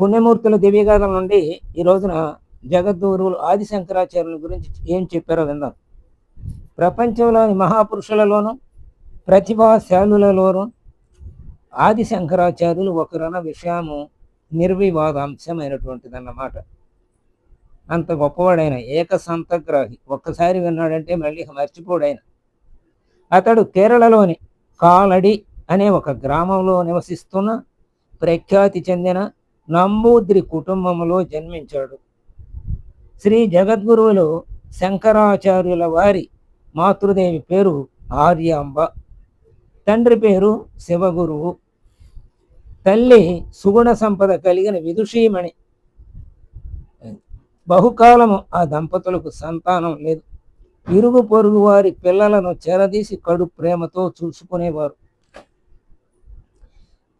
పుణ్యమూర్తుల దివ్యగాథల నుండి ఈ రోజున జగద్గురువులు ఆది శంకరాచార్యుల గురించి ఏం చెప్పారో విందాం. ప్రపంచంలోని మహాపురుషులలోనూ ప్రతిభాశాలులలోనూ ఆది శంకరాచార్యులు ఒకరన్న విషయము నిర్వివాదాంశమైనటువంటిది అన్నమాట అంత గొప్పవాడైన ఏకసంతగ్రాహి ఒక్కసారి విన్నాడంటే మళ్ళీ మర్చిపోడైన. అతడు కేరళలోని కాలడి అనే ఒక గ్రామంలో నివసిస్తున్న ప్రఖ్యాతి చెందిన నంబూద్రి కుటుంబంలో జన్మించాడు. శ్రీ జగద్గురువులు శంకరాచార్యుల వారి మాతృదేవి పేరు ఆర్యాంబ. తండ్రి పేరు శివగురువు. తల్లి సుగుణ సంపద కలిగిన విదుషీమణి. బహుకాలము ఆ దంపతులకు సంతానం లేదు. ఇరుగు పొరుగు వారి పిల్లలను చెరదీసి కడు ప్రేమతో చూసుకునేవారు.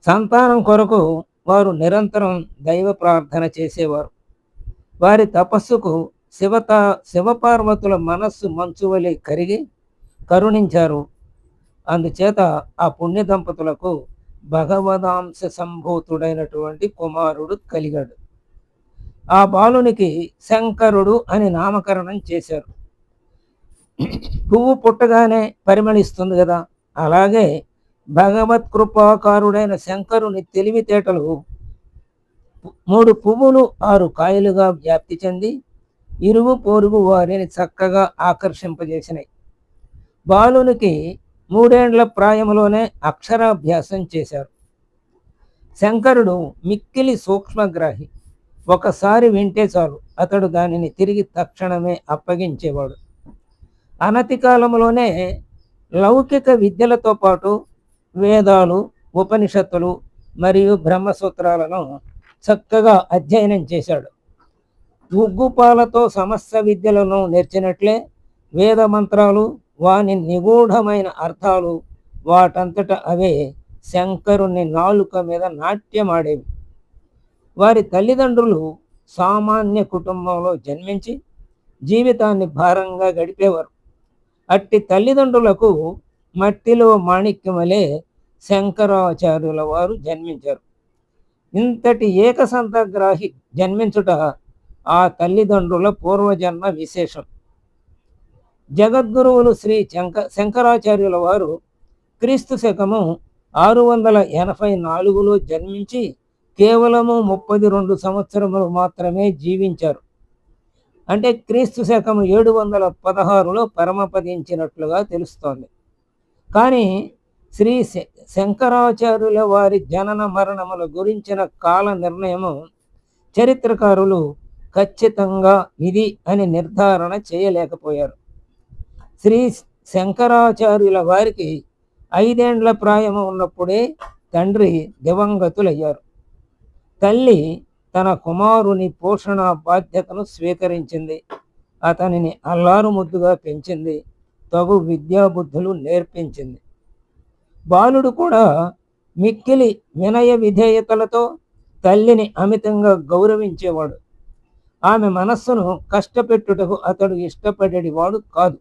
సంతానం కొరకు వారు నిరంతరం దైవ ప్రార్థన చేసేవారు. వారి తపస్సుకు శివత శివపార్వతుల మనస్సు మంచువలి కరిగి కరుణించారు. అందుచేత ఆ పుణ్య దంపతులకు భగవదాంశ సంభూతుడైనటువంటి కుమారుడు కలిగాడు. ఆ బాలునికి శంకరుడు అని నామకరణం చేశారు. పువ్వు పుట్టగానే పరిమళిస్తుంది కదా అలాగే భగవత్ కృపాకారుడైన శంకరుని తెలివితేటలు మూడు పువ్వులు ఆరు కాయలుగా వ్యాప్తి చెంది ఇరువు పొరుగు వారిని చక్కగా ఆకర్షింపజేసినాయి బాలునికి మూడేండ్ల ప్రాయంలోనే అక్షరాభ్యాసం చేశారు. శంకరుడు మిక్కిలి సూక్ష్మగ్రాహి. ఒకసారి వింటే చాలు అతడు దానిని తిరిగి తక్షణమే అప్పగించేవాడు. అనతి కాలంలోనే లౌకిక విద్యలతో పాటు వేదాలు ఉపనిషత్తులు మరియు బ్రహ్మసూత్రాలను చక్కగా అధ్యయనం చేశాడు. ఉగ్గుపాలతో సమస్త విద్యలను నేర్చినట్లే వేద మంత్రాలు వాని నిగూఢమైన అర్థాలు వాటంతట అవే శంకరుని నాలుక మీద నాట్యమాడేవి. వారి తల్లిదండ్రులు సామాన్య కుటుంబంలో జన్మించి జీవితాన్ని భారంగా గడిపేవారు. అట్టి తల్లిదండ్రులకు మట్టిలో మాణిక్యమలే శంకరాచార్యుల వారు జన్మించారు. ఇంతటి ఏకసంతగ్రాహి జన్మించుట ఆ తల్లిదండ్రుల పూర్వజన్మ విశేషం. జగద్గురువులు శ్రీ శంక శంకరాచార్యుల వారు క్రీస్తు శకము ఆరు వందల ఎనభై నాలుగులో జన్మించి కేవలము ముప్పది రెండు సంవత్సరములు మాత్రమే జీవించారు. అంటే క్రీస్తు శకము ఏడు వందల పదహారులో పరమపదించినట్లుగా తెలుస్తోంది. కానీ శ్రీ శంకరాచార్యుల వారి జనన మరణముల గురించిన కాల నిర్ణయము చరిత్రకారులు ఖచ్చితంగా ఇది అని నిర్ధారణ చేయలేకపోయారు. శ్రీ శంకరాచార్యుల వారికి ఐదేండ్ల ప్రాయము ఉన్నప్పుడే తండ్రి దివంగతులయ్యారు. తల్లి తన కుమారుని పోషణ బాధ్యతను స్వీకరించింది. అతనిని అల్లారు ముద్దుగా పెంచింది. తగు విద్యాబుద్ధులు నేర్పించింది. బాలుడు కూడా మిక్కిలి వినయ విధేయతలతో తల్లిని అమితంగా గౌరవించేవాడు. ఆమె మనస్సును కష్టపెట్టుటకు అతడు ఇష్టపడేవాడు కాదు.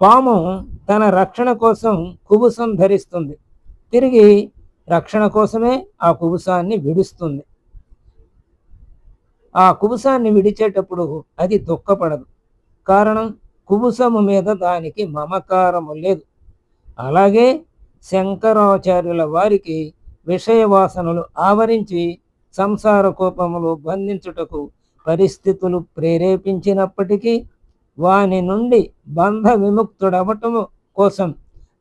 పాము తన రక్షణ కోసం కుబుసం ధరిస్తుంది. తిరిగి రక్షణ కోసమే ఆ కుబుసాన్ని విడుస్తుంది. ఆ కుబుసాన్ని విడిచేటప్పుడు అది దుఃఖపడదు. కారణం కుబుసము మీద దానికి మమకారము లేదు. అలాగే శంకరాచార్యుల వారికి విషయవాసనలు ఆవరించి సంసార కోపములు బంధించుటకు పరిస్థితులు ప్రేరేపించినప్పటికీ వాని నుండి బంధ విముక్తుడవటము కోసం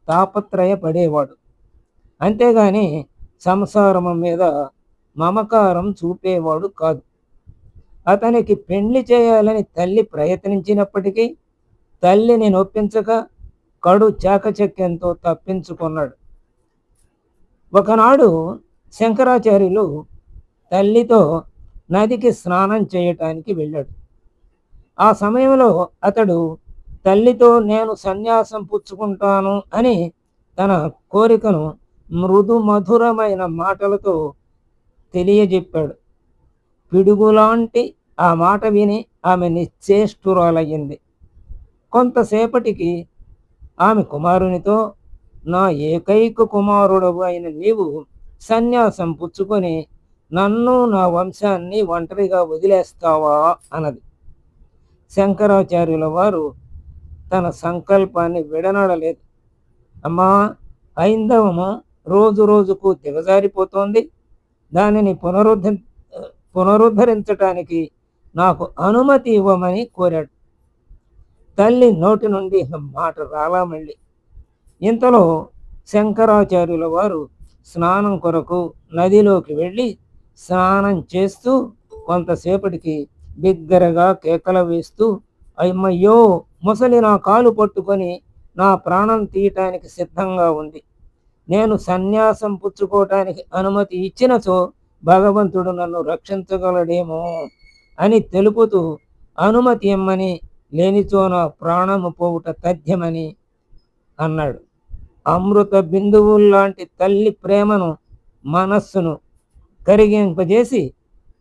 తాపత్రయపడేవాడు. అంతేగాని సంసారము మీద మమకారం చూపేవాడు కాదు. అతనికి పెళ్ళి చేయాలని తల్లి ప్రయత్నించినప్పటికీ తల్లిని నొప్పించక కడు చాకచక్యంతో తప్పించుకున్నాడు. ఒకనాడు శంకరాచార్యులు తల్లితో నదికి స్నానం చేయటానికి వెళ్ళాడు. ఆ సమయంలో అతడు తల్లితో నేను సన్యాసం పుచ్చుకుంటాను అని తన కోరికను మృదు మధురమైన మాటలతో తెలియజెప్పాడు. పిడుగులాంటి ఆ మాట విని ఆమె నిశ్చేష్టురాలయ్యింది. కొంతసేపటికి ఆమె కుమారునితో నా ఏకైక కుమారుడవు అయిన నీవు సన్యాసం పుచ్చుకొని నన్ను నా వంశాన్ని ఒంటరిగా వదిలేస్తావా? అన్నది. శంకరాచార్యుల వారు తన సంకల్పాన్ని విడనడలేదు. అమ్మా హైందవము రోజు రోజుకు దిగజారిపోతోంది. దానిని పునరుద్ధ పునరుద్ధరించటానికి నాకు అనుమతి ఇవ్వమని కోరాడు. తల్లి నోటి నుండి మాట రాలా మళ్ళీ. ఇంతలో శంకరాచార్యుల వారు స్నానం కొరకు నదిలోకి వెళ్ళి స్నానం చేస్తూ కొంతసేపటికి బిగ్గరగా కేకలు వేస్తూ అయ్యమ్మయ్యో ముసలి నా కాలు పట్టుకొని నా ప్రాణం తీయటానికి సిద్ధంగా ఉంది. నేను సన్యాసం పుచ్చుకోవటానికి అనుమతి ఇచ్చినచో భగవంతుడు నన్ను రక్షించగలడేమో అని తెలుపుతూ అనుమతి ఇమ్మని లేనిచోన ప్రాణము పోవుట తథ్యమని అన్నాడు. అమృత బిందువుల్లాంటి తల్లి ప్రేమను మనస్సును కరిగింపజేసి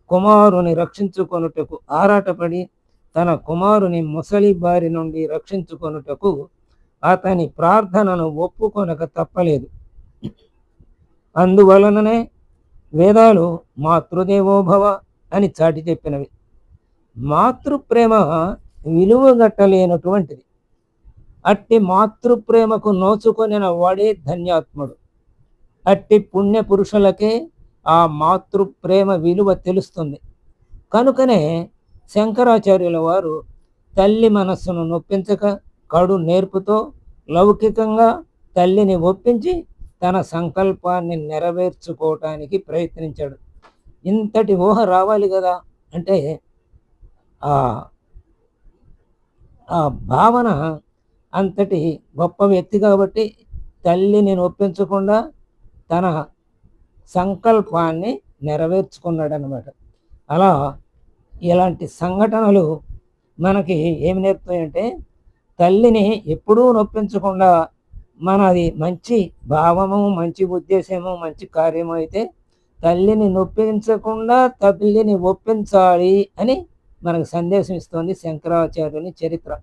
కుమారుని రక్షించుకొనుటకు ఆరాటపడి తన కుమారుని ముసలి బారి నుండి రక్షించుకొనుటకు అతని ప్రార్థనను ఒప్పుకొనక తప్పలేదు. అందువలననే వేదాలు మాతృదేవోభవ అని చాటి చెప్పినవి. మాతృప్రేమ విలువ గట్టలేనటువంటిది. అట్టి మాతృప్రేమకు నోచుకొనిన వాడే ధన్యాత్ముడు. అట్టి పుణ్య పురుషులకే ఆ మాతృప్రేమ విలువ తెలుస్తుంది. కనుకనే శంకరాచార్యుల వారు తల్లి మనస్సును నొప్పించక కడు నేర్పుతో లౌకికంగా తల్లిని ఒప్పించి తన సంకల్పాన్ని నెరవేర్చుకోవటానికి ప్రయత్నించాడు. ఇంతటి ఊహ రావాలి కదా? అంటే ఆ భావన అంతటి గొప్ప వ్యక్తి కాబట్టి తల్లిని నొప్పించకుండా తన సంకల్పాన్ని నెరవేర్చుకున్నాడనమాట అలా ఇలాంటి సంఘటనలు మనకి ఏమి నేర్పుతాయంటే తల్లిని ఎప్పుడూ నొప్పించకుండా మనది మంచి భావము మంచి ఉద్దేశము మంచి కార్యము అయితే తల్లిని నొప్పించకుండా తల్లిని ఒప్పించాలి అని మనకు సందేశం ఇస్తోంది శంకరాచార్యుని చరిత్ర.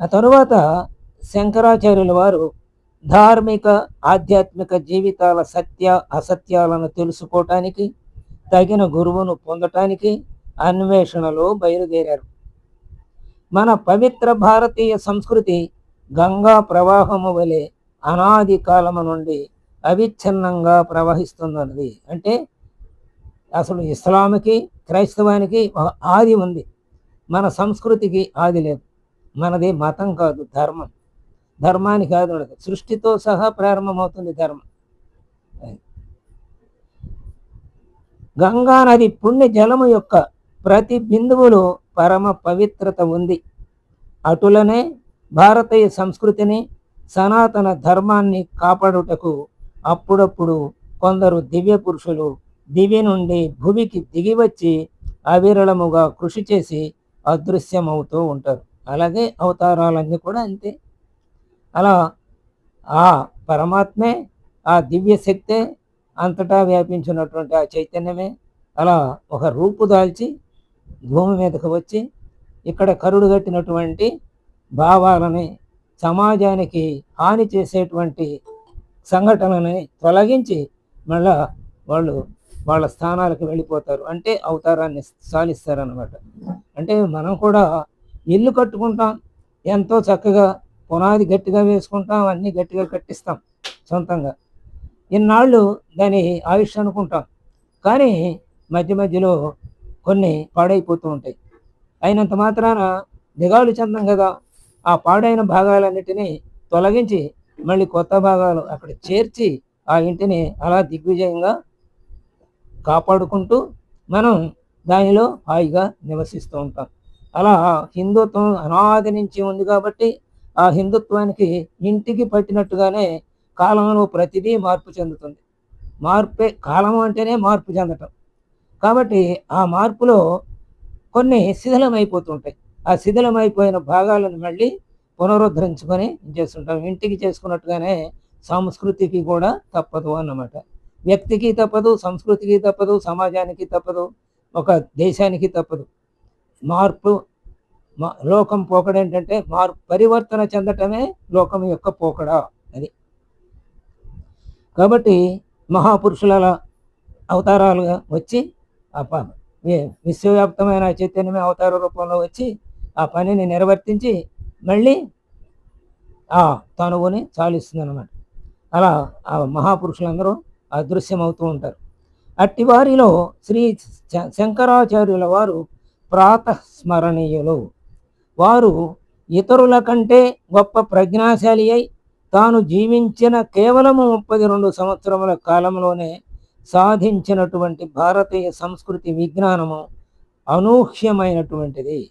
ఆ తరువాత శంకరాచార్యుల వారు ధార్మిక ఆధ్యాత్మిక జీవితాల సత్య అసత్యాలను తెలుసుకోవటానికి తగిన గురువును పొందటానికి అన్వేషణలో బయలుదేరారు. మన పవిత్ర భారతీయ సంస్కృతి గంగా ప్రవాహము వలె అనాది కాలము నుండి అవిచ్ఛిన్నంగా ప్రవహిస్తున్నది. అంటే అసలు ఇస్లాంకి క్రైస్తవానికి ఒక ఆది ఉంది. మన సంస్కృతికి ఆది లేదు. మనది మతం కాదు ధర్మం. ధర్మానికి ఆది ఉండదు సృష్టితో సహా ప్రారంభమవుతుంది ధర్మం. గంగా నది పుణ్య జలము యొక్క ప్రతి బిందువులో పరమ పవిత్రత ఉంది. అటులనే భారతీయ సంస్కృతిని సనాతన ధర్మాన్ని కాపాడుటకు అప్పుడప్పుడు కొందరు దివ్య పురుషులు దివి నుండి భూమికి దిగివచ్చి అవిరళముగా కృషి చేసి అదృశ్యమవుతూ ఉంటారు. అలాగే అవతారాలన్నీ కూడా అంతే. అలా ఆ పరమాత్మే ఆ దివ్య శక్తే అంతటా వ్యాపించినటువంటి ఆ చైతన్యమే. అలా ఒక రూపు దాల్చి భూమి మీదకు వచ్చి ఇక్కడ కరుడు కట్టినటువంటి భావాలని సమాజానికి హాని చేసేటువంటి సంఘటనని తొలగించి మళ్ళా వాళ్ళు వాళ్ళ స్థానాలకు వెళ్ళిపోతారు. అంటే అవతారాన్ని సాధిస్తారనమాట అంటే మనం కూడా ఇల్లు కట్టుకుంటాం ఎంతో చక్కగా పునాది గట్టిగా వేసుకుంటాం అన్నీ గట్టిగా కట్టిస్తాం సొంతంగా. ఇన్నాళ్ళు దాని ఆయుష్ అనుకుంటాం. కానీ మధ్య మధ్యలో కొన్ని పాడైపోతూ ఉంటాయి. అయినంత మాత్రాన దిగాలు చెందం కదా ఆ పాడైన భాగాలన్నిటినీ తొలగించి మళ్ళీ కొత్త భాగాలు అక్కడ చేర్చి ఆ ఇంటిని అలా దిగ్విజయంగా కాపాడుకుంటూ మనం దానిలో హాయిగా నివసిస్తూ ఉంటాం. అలా హిందుత్వం అనాది నుంచి ఉంది కాబట్టి ఆ హిందుత్వానికి ఇంటికి పట్టినట్టుగానే కాలంలో ప్రతిదీ మార్పు చెందుతుంది. మార్పే కాలం అంటేనే మార్పు చెందటం. కాబట్టి ఆ మార్పులో కొన్ని శిథిలమైపోతుంటాయి. ఆ శిథిలమైపోయిన భాగాలను మళ్ళీ పునరుద్ధరించుకొని చేస్తుంటాం. ఇంటికి చేసుకున్నట్టుగానే సంస్కృతికి కూడా తప్పదు అన్నమాట. వ్యక్తికి తప్పదు సంస్కృతికి తప్పదు సమాజానికి తప్పదు ఒక దేశానికి తప్పదు. మార్పు లోకం పోకడ ఏంటంటే మార్పు పరివర్తన చెందటమే లోకం యొక్క పోకడ అది కాబట్టి మహాపురుషుల అవతారాలుగా వచ్చి ఆ ప విశ్వవ్యాప్తమైన చైతన్యమే అవతార రూపంలో వచ్చి ఆ పనిని నిర్వర్తించి మళ్ళీ ఆ తనువుని చాలిస్తుంది అనమాట అలా ఆ మహాపురుషులందరూ అదృశ్యమవుతూ ఉంటారు. అట్టి వారిలో శ్రీ శ- శంకరాచార్యుల వారు ప్రాతస్మరణీయులు. వారు ఇతరుల కంటే గొప్ప ప్రజ్ఞాశాలి అయి తాను జీవించిన కేవలము ముప్పై రెండు సంవత్సరముల కాలంలోనే సాధించినటువంటి భారతీయ సంస్కృతి విజ్ఞానము అనూహ్యమైనటువంటిది.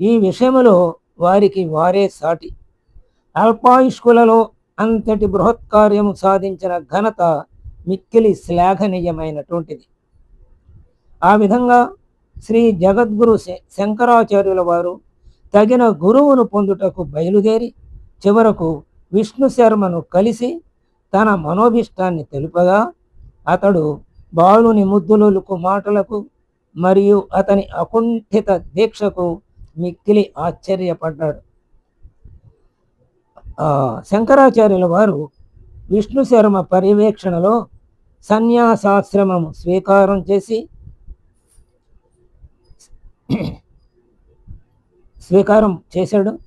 ఈ విషయములో వారికి వారే సాటి. అల్పాయుష్కులలో అంతటి బృహత్కార్యము సాధించిన ఘనత మిక్కిలి శ్లాఘనీయమైనటువంటిది. ఆ విధంగా శ్రీ జగద్గురు శ- శంకరాచార్యుల వారు తగిన గురువును పొందుటకు బయలుదేరి చివరకు విష్ణు శర్మను కలిసి తన మనోభిష్టాన్ని తెలుపగా అతడు బాలుని ముద్దులకు మాటలకు మరియు అతని అకుంఠిత దీక్షకు మిక్కిలి ఆశ్చర్యపడ్డాడు. శంకరాచార్యుల వారు విష్ణు శర్మ పర్యవేక్షణలో సన్యాసాశ్రమము స్వీకారం చేసి స్వీకారం చేశాడు.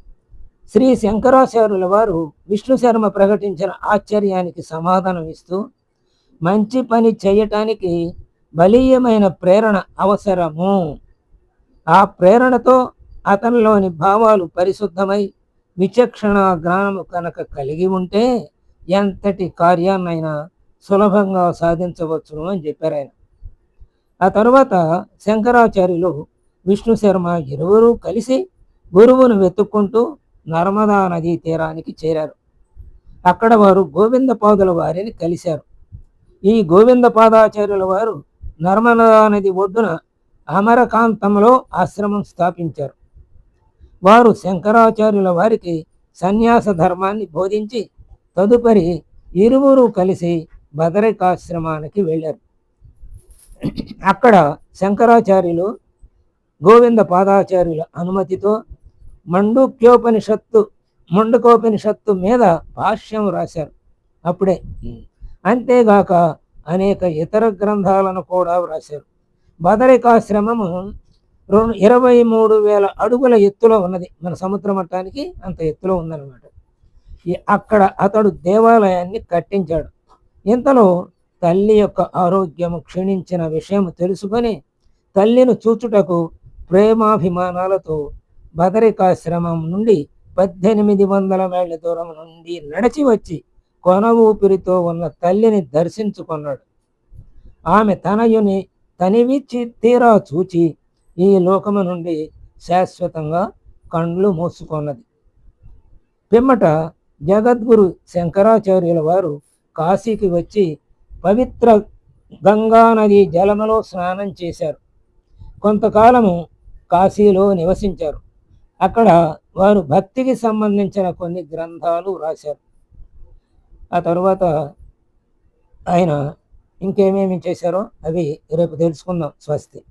శ్రీ శంకరాచార్యుల వారు విష్ణు శర్మ ప్రకటించిన ఆశ్చర్యానికి సమాధానం ఇస్తూ మంచి పని చేయటానికి బలీయమైన ప్రేరణ అవసరము. ఆ ప్రేరణతో అతనిలోని భావాలు పరిశుద్ధమై విచక్షణ జ్ఞానము కనుక కలిగి ఉంటే ఎంతటి కార్యాన్నైనా సులభంగా సాధించవచ్చును అని చెప్పారు ఆయన. ఆ తర్వాత శంకరాచార్యులు విష్ణు శర్మ ఇరువురు కలిసి గురువును వెతుక్కుంటూ నర్మదా నదీ తీరానికి చేరారు. అక్కడ వారు గోవిందపాదుల వారిని కలిశారు. ఈ గోవిందపాదాచార్యుల వారు నర్మదా నది ఒడ్డున అమరకాంతంలో ఆశ్రమం స్థాపించారు. వారు శంకరాచార్యుల వారికి సన్యాస ధర్మాన్ని బోధించి తదుపరి ఇరువురు కలిసి బదరికాశ్రమానికి వెళ్ళారు. అక్కడ శంకరాచార్యులు గోవింద పాదాచార్యుల అనుమతితో మండుక్యోపనిషత్తు ముండకోపనిషత్తు మీద భాష్యం రాశారు. అప్పుడే అంతేగాక అనేక ఇతర గ్రంథాలను కూడా వ్రాశారు. బదరికాశ్రమము ఇరవై మూడు వేల అడుగుల ఎత్తులో ఉన్నది. మన సముద్ర మట్టానికి అంత ఎత్తులో ఉందన్నమాట. ఈ- అక్కడ అతడు దేవాలయాన్ని కట్టించాడు. ఇంతలో తల్లి యొక్క ఆరోగ్యము క్షీణించిన విషయం తెలుసుకొని తల్లిని చూచుటకు ప్రేమాభిమానాలతో బదరికాశ్రమం నుండి పద్దెనిమిది వందల మైళ్ళ దూరం నుండి నడిచి వచ్చి కొన ఊపిరితో ఉన్న తల్లిని దర్శించుకున్నాడు. ఆమె తనయుని తనివిచ్చి తీరా చూచి ఈ లోకము నుండి శాశ్వతంగా కండ్లు మూసుకున్నది. పిమ్మట జగద్గురు శంకరాచార్యుల వారు కాశీకి వచ్చి పవిత్ర గంగా నది జలములో స్నానం చేశారు. కొంతకాలము కాశీలో నివసించారు. అక్కడ వారు భక్తికి సంబంధించిన కొన్ని గ్రంథాలు రాశారు. ఆ తరువాత ఆయన ఇంకేమేమి చేశారో అవి రేపు తెలుసుకుందాం. స్వస్తి.